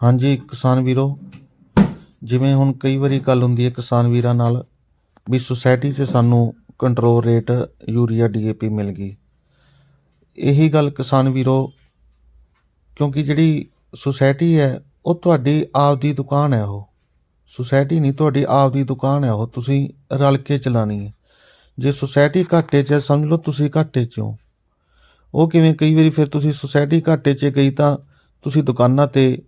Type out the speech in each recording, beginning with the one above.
ਹਾਂਜੀ, ਕਿਸਾਨ ਵੀਰੋ, ਜਿਵੇਂ ਹੁਣ ਕਈ ਵਾਰੀ ਗੱਲ ਹੁੰਦੀ ਹੈ ਕਿਸਾਨ ਵੀਰਾਂ ਨਾਲ ਵੀ ਸੁਸਾਇਟੀ 'ਚ ਸਾਨੂੰ ਕੰਟਰੋਲ ਰੇਟ ਯੂਰੀਆ ਡੀਏਪੀ ਮਿਲ ਗਈ। ਇਹੀ ਗੱਲ ਕਿਸਾਨ ਵੀਰੋ, ਕਿਉਂਕਿ ਜਿਹੜੀ ਸੁਸਾਇਟੀ ਹੈ, ਉਹ ਤੁਹਾਡੀ ਆਪ ਦੀ ਦੁਕਾਨ ਹੈ ਉਹ। ਸੁਸਾਇਟੀ ਨਹੀਂ, ਤੁਹਾਡੀ ਆਪ ਦੀ ਦੁਕਾਨ ਹੈ ਉਹ, ਤੁਸੀਂ ਰਲ ਕੇ ਚਲਾਣੀ ਹੈ। ਜੇ ਸੁਸਾਇਟੀ ਘਾਟੇ 'ਚ ਸਮਝ ਲਓ ਤੁਸੀਂ ਘਾਟੇ 'ਚ ਹੋ। ਉਹ ਕਿਵੇਂ ਕਈ ਵਾਰੀ ਫਿਰ ਤੁਸੀਂ ਸੁਸਾਇਟੀ ਘਾਟੇ 'ਚ ਗਈ ਤਾਂ ਤੁਸੀਂ ਦੁਕਾਨਾਂ ਤੇ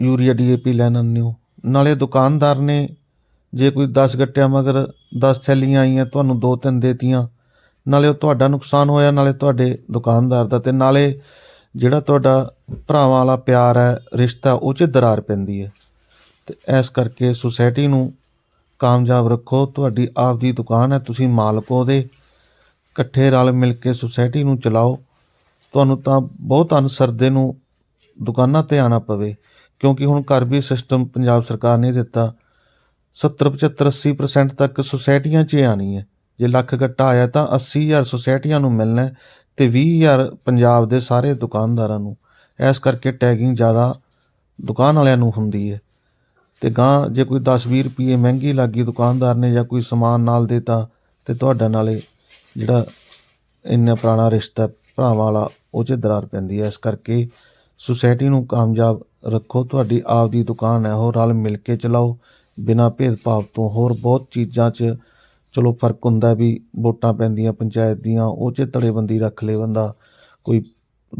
ਯੂਰੀਆ ਡੀਏਪੀ ਲੈਣ ਆਉਂਦੇ ਹੋ। ਨਾਲੇ ਦੁਕਾਨਦਾਰ ਨੇ ਜੇ ਕੋਈ 10 ਗੱਟਿਆਂ ਮਗਰ 10 ਥੈਲੀਆਂ ਆਈਆਂ, ਤੁਹਾਨੂੰ ਦੋ ਤਿੰਨ ਦੇਤੀਆਂ, ਨਾਲੇ ਉਹ ਤੁਹਾਡਾ ਨੁਕਸਾਨ ਹੋਇਆ, ਨਾਲੇ ਤੁਹਾਡੇ ਦੁਕਾਨਦਾਰ ਦਾ ਤੇ ਨਾਲੇ ਜਿਹੜਾ ਤੁਹਾਡਾ ਭਰਾਵਾਂ ਵਾਲਾ ਪਿਆਰ ਹੈ, ਰਿਸ਼ਤਾ, ਉਹ 'ਚ ਦਰਾਰ ਪੈਂਦੀ ਹੈ। ਤੇ ਇਸ ਕਰਕੇ ਸੁਸਾਇਟੀ ਨੂੰ ਕਾਮਯਾਬ ਰੱਖੋ। ਤੁਹਾਡੀ ਆਪ ਦੀ ਦੁਕਾਨ ਹੈ, ਤੁਸੀਂ ਮਾਲਕ ਹੋ ਦੇ ਇਕੱਠੇ ਰਲ ਮਿਲ ਕੇ ਸੁਸਾਇਟੀ ਨੂੰ ਚਲਾਓ। ਤੁਹਾਨੂੰ ਤਾਂ ਬਹੁਤ ਅਨਸਰਦੇ ਨੂੰ ਦੁਕਾਨਾਂ ਤੇ ਆਣਾ ਪਵੇ। ਕਿਉਂਕਿ ਹੁਣ ਘਰ ਵੀ ਸਿਸਟਮ ਪੰਜਾਬ ਸਰਕਾਰ ਨੇ ਦਿੱਤਾ। 70 75 80% ਤੱਕ ਸੁਸਾਇਟੀਆਂ 'ਚ ਹੀ ਆਣੀ ਹੈ। ਜੇ ਲੱਖ ਗੱਟਾ ਆਇਆ ਤਾਂ 80000 ਸੁਸਾਇਟੀਆਂ ਨੂੰ ਮਿਲਣਾ ਹੈ ਤੇ 20000 ਪੰਜਾਬ ਦੇ ਸਾਰੇ ਦੁਕਾਨਦਾਰਾਂ ਨੂੰ। ਇਸ ਕਰਕੇ ਟੈਗਿੰਗ ਜ਼ਿਆਦਾ ਦੁਕਾਨ ਵਾਲਿਆਂ ਨੂੰ ਹੁੰਦੀ ਹੈ। ਤੇ ਗਾਂ ਜੇ ਕੋਈ 10-20 ਰੁਪਏ ਮਹਿੰਗੀ ਲੱਗੀ ਦੁਕਾਨਦਾਰ ਨੇ ਜਾਂ ਕੋਈ ਸਮਾਨ ਨਾਲ ਦੇਤਾ, ਤੇ ਤੁਹਾਡਾ ਨਾਲੇ ਜਿਹੜਾ ਇੰਨਾ ਪੁਰਾਣਾ ਰਿਸ਼ਤਾ ਭਰਾਵਾਂ ਵਾਲਾ, ਉਹ 'ਚ ਦਰਾਰ ਪੈਂਦੀ ਹੈ। ਇਸ ਕਰਕੇ ਸੁਸਾਇਟੀ ਨੂੰ ਕਾਮਯਾਬ ਰੱਖੋ, ਤੁਹਾਡੀ ਆਪ ਦੀ ਦੁਕਾਨ ਹੈ, ਉਹ ਰਲ ਮਿਲ ਕੇ ਚਲਾਓ। ਬਿਨਾਂ ਭੇਦਭਾਵ ਤੋਂ ਹੋਰ ਬਹੁਤ ਚੀਜ਼ਾਂ 'ਚ ਚਲੋ ਫ਼ਰਕ ਹੁੰਦਾ ਵੀ ਵੋਟਾਂ ਪੈਂਦੀਆਂ ਪੰਚਾਇਤ ਦੀਆਂ, ਉਹ 'ਚ ਧੜੇਬੰਦੀ ਰੱਖ ਲੇ ਬੰਦਾ। ਕੋਈ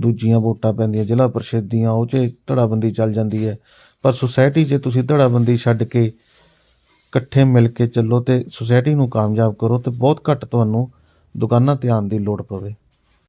ਦੂਜੀਆਂ ਵੋਟਾਂ ਪੈਂਦੀਆਂ, ਜ਼ਿਲ੍ਹਾ ਪਰਿਸ਼ਦ ਦੀਆਂ, ਉਹ 'ਚ ਧੜਾਬੰਦੀ ਚੱਲ ਜਾਂਦੀ ਹੈ। ਪਰ ਸੁਸਾਇਟੀ 'ਚ ਤੁਸੀਂ ਧੜਾਬੰਦੀ ਛੱਡ ਕੇ ਇਕੱਠੇ ਮਿਲ ਕੇ ਚੱਲੋ ਤੇ ਸੁਸਾਇਟੀ ਨੂੰ ਕਾਮਯਾਬ ਕਰੋ ਤੇ ਬਹੁਤ ਘੱਟ ਤੁਹਾਨੂੰ ਦੁਕਾਨਾਂ ਤੇ ਆਉਣ ਦੀ ਲੋੜ ਪਵੇ।